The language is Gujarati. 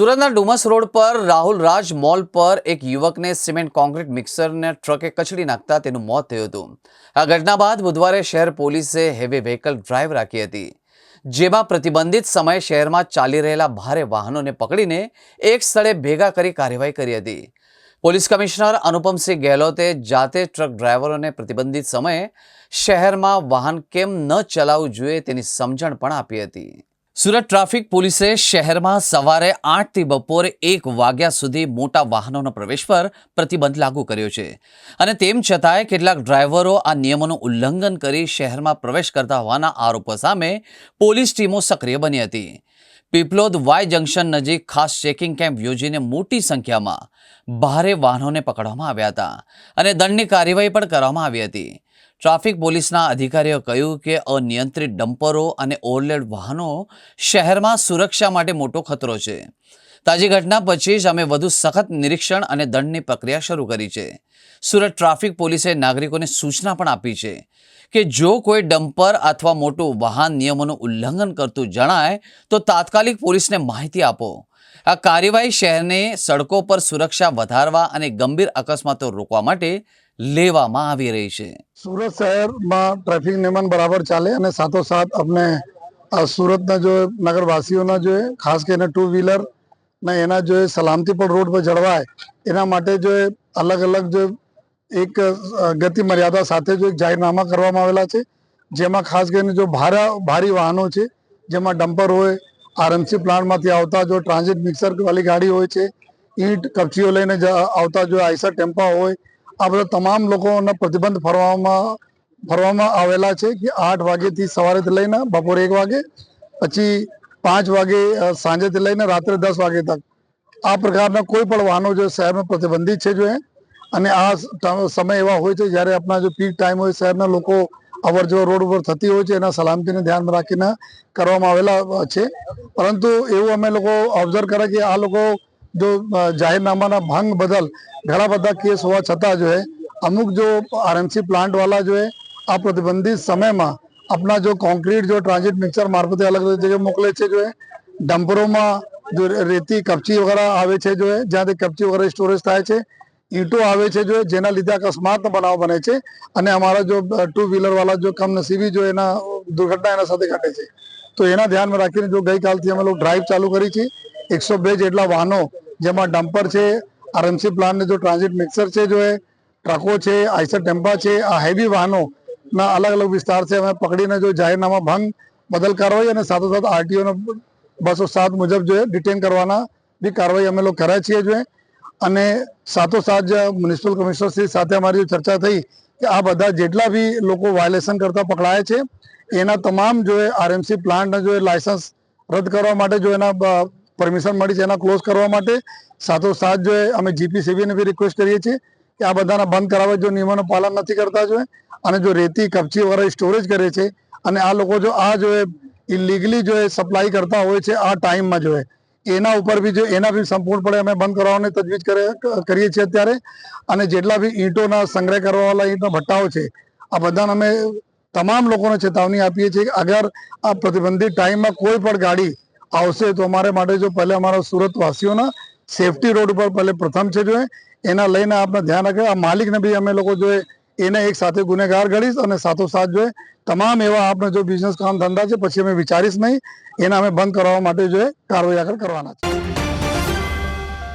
સુરતના ડુમસ રોડ પર રાહુલ રાજ મોલ પર એક યુવકને સિમેન્ટ કોન્ક્રીટ મિક્સરને ટ્રકે કચડી નાખતા તેનું મોત થયું હતું. આ ઘટના બાદ બુધવારે શહેર પોલીસે હેવી વ્હીકલ ડ્રાઈવ રાખી હતી. જેમાં પ્રતિબંધિત સમયે શહેરમાં ચાલી રહેલા ભારે વાહનોને પકડીને એક સ્થળે ભેગા કરી કાર્યવાહી કરી હતી. પોલીસ કમિશનર અનુપમસિંહ ગેહલોતે જાતે ટ્રક ડ્રાઈવરોને પ્રતિબંધિત સમયે શહેરમાં વાહન કેમ ન ચલાવવું જોઈએ તેની સમજણ પણ આપી હતી. સુરત ટ્રાફિક પોલીસે શહેરમાં સવારે આઠથી બપોરે એક વાગ્યા સુધી મોટા વાહનોના પ્રવેશ પર પ્રતિબંધ લાગુ કર્યો છે. અને તેમ છતાંય કેટલાક ડ્રાઈવરો આ નિયમોનું ઉલ્લંઘન કરી શહેરમાં પ્રવેશ કરતા હોવાના આરોપો સામે પોલીસ ટીમો સક્રિય બની હતી. પીપલોદ વાય જંકશન નજીક ખાસ ચેકિંગ કેમ્પ યોજીને મોટી સંખ્યામાં ભારે વાહનોને પકડવામાં આવ્યા હતા અને દંડની કાર્યવાહી પણ કરવામાં આવી હતી. ટ્રાફિક પોલીસના અધિકારીઓ કહ્યું કે અનિયંત્રિત ડમ્પરો અને ઓવરલેડ વાહનો શહેરમાં સુરક્ષા માટે મોટો ખતરો છે. તાજી ઘટના પછી જ અમે વધુ સખત નિરીક્ષણ અને દંડની પ્રક્રિયા શરૂ કરી છે. સુરત ટ્રાફિક પોલીસે નાગરિકોને સૂચના પણ આપી છે કે જો કોઈ ડમ્પર અથવા મોટું વાહન નિયમોનું ઉલ્લંઘન કરતું જણાય, તો તાત્કાલિક પોલીસને માહિતી આપો. આ કાર્યવાહી શહેરને સડકો પર સુરક્ષા વધારવા અને ગંભીર અકસ્માતો રોકવા માટે લેવામાં આવી રહી છે. સુરત શહેરમાં ટ્રાફિક નિયમન બરાબર ચાલે અને સાથોસાથ અમને સુરતના જો નગરવાસીઓના જો ખાસ કરીને ટુ વ્હીલર ને એના જો સલામતી પણ રોડ પર જળવાય એના માટે જો અલગ અલગ જો એક ગતિ મર્યાદા સાથે જો એક જાહેરનામા કરવામાં આવેલા છે, જેમાં ખાસ કરીને જો ભારા, ભારી વાહનો છે, જેમાં ડમ્પર હોય, આરએમસી પ્લાન્ટમાંથી આવતા જો ટ્રાન્ઝિટ મિક્સર વાળી ગાડી હોય છે, ઈંટ, કપચીઓ લઈને આવતા જો આઈસર ટેમ્પા હોય આ બધા તમામ લોકોના પ્રતિબંધ ફરવામાં ફરવામાં આવેલા છે કે આઠ વાગ્યાથી સવારેથી લઈને બપોરે એક વાગે, પછી પાંચ વાગે સાંજેથી લઈને રાત્રે દસ વાગે તક. આ પ્રકારના કોઈ પણ વાહનો જો શહેરમાં પ્રતિબંધિત છે જો એ, અને આ સમય એવા હોય છે જ્યારે આપણા જો પીક ટાઈમ હોય શહેરના લોકો અવર જવર રોડ ઉપર થતી હોય છે, એના સલામતીને ધ્યાનમાં રાખીને કરવામાં આવેલા છે. પરંતુ એવું અમે લોકો ઓબ્ઝર્વ કરે કે આ લોકો જો જાહેરનામાના ભંગ બદલ ઘણા બધા કેસ હોવા છતાં જો અમુક જો આરએમસી પ્લાન્ટવાળા જો આ પ્રતિબંધિત સમયમાં આપણા જો કોન્ક્રીટ જો ટ્રાન્ઝિટ મિક્સર મારફતે અલગ અલગ જગ્યાએ મોકલે છે જો ડમ્પરોમાં જો રેતી કપચી વગેરે આવે છે જો જ્યાંથી કપચી વગેરે સ્ટોરેજ થાય છે ઈંટો આવે છે જો જેના લીધે અકસ્માત બનાવ બને છે અને અમારા જો ટુ વ્હીલર વાળા જો કમનસીબી જો એના દુર્ઘટના એના સાથે ઘટે છે તો એના ધ્યાનમાં રાખીને જો ગઈકાલથી અમે લોકો ડ્રાઈવ ચાલુ કરી છે એકસો બે જેટલા વાહનો જેમાં ડમ્પર છે, આરએમસી પ્લાન્ટ જો ટ્રાન્ઝિટ મિક્સર છે જો એ, ટ્રકો છે, આઈસર ટેમ્પા છે, આ હેવી વાહનોના અલગ અલગ વિસ્તાર છે. અમે પકડીને જો જાહેરનામા ભંગ, બદલ કાર્યવાહી અને સાથોસાથ આરટીઓને બસો સાત મુજબ જો ડિટેન કરવાના બી કાર્યવાહી અમે લોકો કર્યા છીએ જો અને સાથોસાથ જ મ્યુનિસિપલ કમિશનરશ્રી સાથે અમારી ચર્ચા થઈ કે આ બધા જેટલા બી લોકો વાયોલેશન કરતા પકડાયા છે, એના તમામ જો આરએમસી પ્લાન્ટના જો લાયસન્સ રદ કરવા માટે જો એના પરમિશન મળી છે એના ક્લોઝ કરવા માટે. સાથોસાથ જો અમે જીપીસીબીને બી રિક્વેસ્ટ કરીએ છીએ કે આ બધાના બંધ કરાવવા જો નિયમોનું પાલન નથી કરતા જોઈએ અને જો રેતી કપચી વગેરે સ્ટોરેજ કરે છે અને આ લોકો જો આ જો ઇલીગલી જો સપ્લાય કરતા હોય છે આ ટાઈમમાં જો એના ઉપર બી જો એના બી સંપૂર્ણપણે અમે બંધ કરાવવાની તજવીજ કરે કરીએ છીએ અત્યારે. અને જેટલા બી ઈંટોના સંગ્રહ કરવાવાળા ઈંટના ભટ્ટાઓ છે, આ બધાને અમે તમામ લોકોને ચેતવણી આપીએ છીએ કે અગર આ પ્રતિબંધિત ટાઈમમાં કોઈ પણ ગાડી આવશે તો અમારે માટે જો પહેલે અમારા સુરત વાસીઓના સેફટી રોડ ઉપર પહેલે પ્રથમ છે જો એના લઈને આપણે ધ્યાન રાખે. આ માલિકને બી અમે લોકો જોઈએ એને એક સાથે ગુનેગાર ગણીશ અને સાથોસાથ જોઈએ તમામ એવા આપણે જો બિઝનેસ કામ ધંધા છે, પછી અમે વિચારીશ નહીં. એના અમે બંધ કરાવવા માટે જોઈએ કાર્યવાહી આગળ કરવાના છે.